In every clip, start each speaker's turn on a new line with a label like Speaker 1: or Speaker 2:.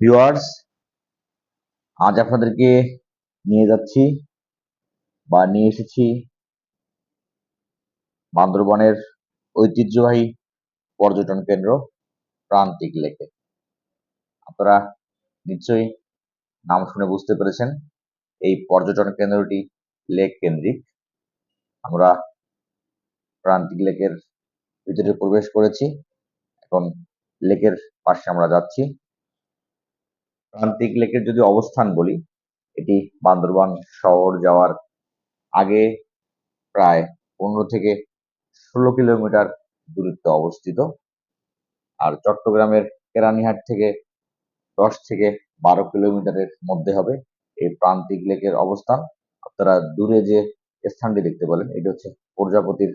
Speaker 1: Viewers আজ আপনাদেরকে নিয়ে যাচ্ছি বা নিয়ে এসেছি বান্দরবনের ঐতিহ্যবাহী পর্যটন কেন্দ্র প্রান্তিক লেকে। আপনারা নিশ্চয়ই নাম শুনে বুঝতে পেরেছেন, এই পর্যটন কেন্দ্রটি লেক কেন্দ্রিক। আমরা প্রান্তিক লেকের ভিতরে প্রবেশ করেছি, এখন লেকের পাশে আমরা যাচ্ছি। প্রান্তিক লেকের যদি অবস্থান বলি, এটি বান্দরবান শহর যাওয়ার আগে প্রায় পনেরো থেকে ষোলো কিলোমিটার দূরত্বে অবস্থিত। আর চট্টগ্রামের কেরানীহাট থেকে দশ থেকে বারো কিলোমিটারের মধ্যে হবে এই প্রান্তিক লেকের অবস্থান। আপনারা দূরে যে স্থানটি দেখতে পেলেন, এটি হচ্ছে প্রজাপতির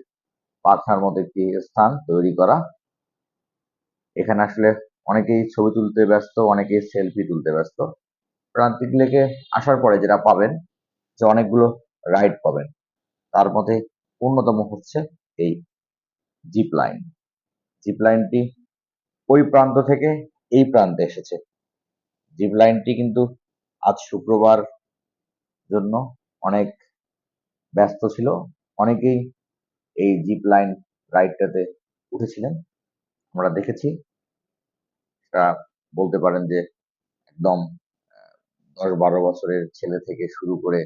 Speaker 1: পাখার মতো একটি স্থান তৈরি করা। এখানে আসলে অনেকেই ছবি তুলতে ব্যস্ত, অনেকেই সেলফি তুলতে ব্যস্ত। প্রান্তিক লেকে আসার পরে যেটা পাবেন, যে অনেকগুলো রাইড পাবেন। তার মধ্যে অন্যতম হচ্ছে এই জিপ লাইন জিপ লাইনটি ওই প্রান্ত থেকে এই প্রান্তে এসেছে। জিপ লাইনটি কিন্তু আজ শুক্রবার জন্য অনেক ব্যস্ত ছিল। অনেকেই এই জিপ লাইন রাইডটাতে উঠেছিলেন। আমরা দেখেছি তা বলতে পারেন যে একদম দশ বারো বছরের ছেলে থেকে শুরু করে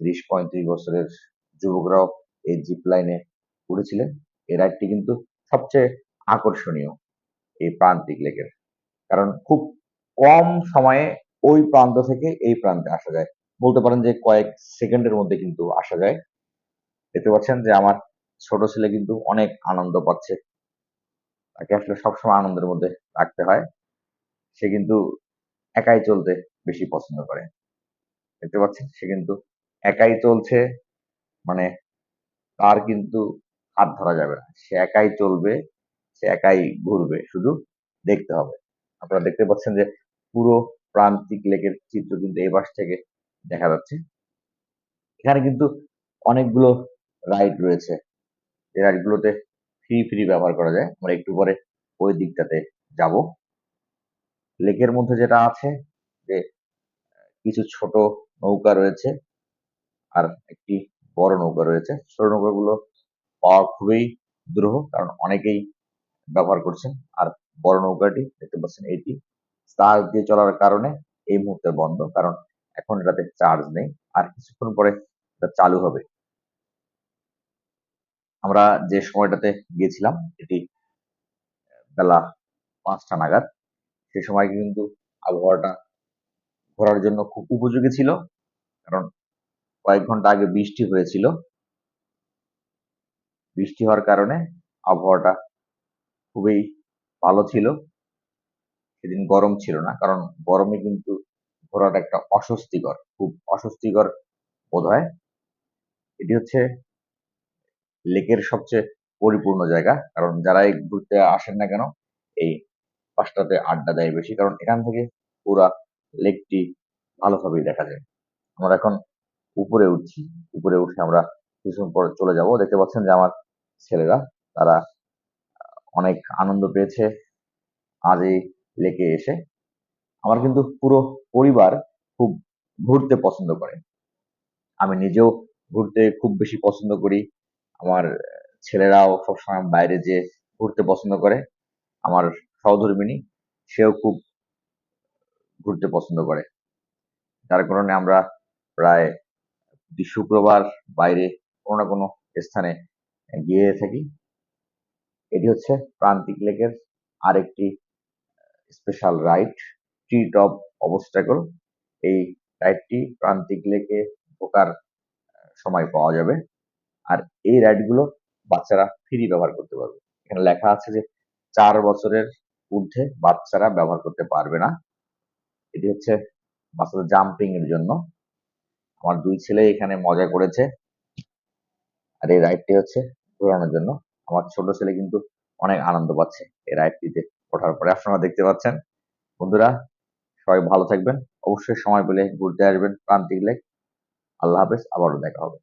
Speaker 1: ত্রিশ পঁয়ত্রিশ বছরের যুবকরাও এই জিপ লাইনে উঠেছিলেন এই রাইডটি কিন্তু সবচেয়ে আকর্ষণীয় এই প্রান্তিক লেকের। কারণ খুব কম সময়ে ওই প্রান্ত থেকে এই প্রান্তে আসা যায়। বলতে পারেন যে কয়েক সেকেন্ডের মধ্যে কিন্তু আসা যায়। দেখতে পাচ্ছেন যে আমার ছোট ছেলে কিন্তু অনেক আনন্দ পাচ্ছে। তাকে আসলে সবসময় আনন্দের মধ্যে রাখতে হয়। সে কিন্তু একাই চলতে বেশি পছন্দ করে। দেখতে পাচ্ছেন? সে কিন্তু একাই চলছে মানে তার কিন্তু হাত ধরা যাবে না। সে একাই চলবে, সে একাই ঘুরবে, শুধু দেখতে হবে। আপনারা দেখতে পাচ্ছেন যে পুরো প্রান্তিক লেকের চিত্র কিন্তু এই পাশ থেকে দেখা যাচ্ছে। এখানে কিন্তু অনেকগুলো রাইড রয়েছে। এই রাইডগুলোতে ফ্রি ফ্রি ব্যবহার করা যায়। আমরা একটু পরে ওই দিকটাতে যাব। লেকের মধ্যে যেটা আছে, যে, কিছু ছোট নৌকা রয়েছে আর একটি বড় নৌকা রয়েছে। ছোট নৌকাগুলো পাওয়া খুবই দুরূহ, কারণ অনেকেই ব্যবহার করছেন। আর বড় নৌকাটি দেখতে পাচ্ছেন এটি চার্জ দিয়ে চলার কারণে এই মুহূর্তে বন্ধ, কারণ এখন এটাতে চার্জ নেই। আর কিছুক্ষণ পরে এটা চালু হবে। আমরা যে সময়টাতে গিয়েছিলাম এটি বেলা পাঁচটা নাগাদ। সে সময় কিন্তু আবহাওয়াটা ঘোরার জন্য খুব উপযোগী ছিল। কারণ কয়েক ঘণ্টা আগে বৃষ্টি হয়েছিল। বৃষ্টি হওয়ার কারণে আবহাওয়াটা খুবই ভালো ছিল। সেদিন গরম ছিল না, কারণ গরমে কিন্তু ঘোরাটা একটা অস্বস্তিকর, খুব অস্বস্তিকর বোধ হয়। এটি হচ্ছে লেকের সবচেয়ে পরিপূর্ণ জায়গা। কারণ যারাই ঘুরতে আসেন না কেন, এই পাশটাতে আড্ডা দেয় বেশি। কারণ এখান থেকে পুরা লেকটি ভালোভাবেই দেখা যায়। আমরা এখন উপরে উঠছি। উপরে উঠে আমরা কিছুক্ষণ পর চলে যাব। দেখতে পাচ্ছেন যে আমার ছেলেরা, তারা অনেক আনন্দ পেয়েছে আজ এই লেকে এসে। আমার কিন্তু পুরো পরিবার খুব ঘুরতে পছন্দ করে। আমি নিজেও ঘুরতে খুব বেশি পছন্দ করি। আমার ছেলেরাও সবসময় বাইরে যে ঘুরতে পছন্দ করে। আমার সহধর্মিনী, সেও খুব ঘুরতে পছন্দ করে। যার কারণে আমরা প্রায় শুক্রবার বাইরে কোনো না কোনো স্থানে গিয়ে থাকি। এটি হচ্ছে প্রান্তিক লেকের আরেকটি special ride tree top obstacle. এই রাইডটি প্রান্তিক লেকে ঢোকার সময় পাওয়া যাবে। আর এই রাইডগুলো বাচ্চারা ফ্রি ব্যবহার করতে পারবে। এখানে লেখা আছে যে, চার বছরের ঊর্ধ্বে বাচ্চারা ব্যবহার করতে পারবে না। এটি হচ্ছে বাচ্চাদের জাম্পিং এর জন্য। আমার দুই ছেলে এখানে মজা করেছে। আর এই রাইডটি হচ্ছে ঘোরানোর জন্য। আমার ছোট ছেলে কিন্তু অনেক আনন্দ পাচ্ছে এই রাইডটিতে ওঠার পরে। আপনারা দেখতে পাচ্ছেন। বন্ধুরা, সবাই ভালো থাকবেন। অবশ্যই সময় পেলে ঘুরতে আসবেন প্রান্তিক লেক আল্লাহ হাফেজ, আবারও দেখা হবে।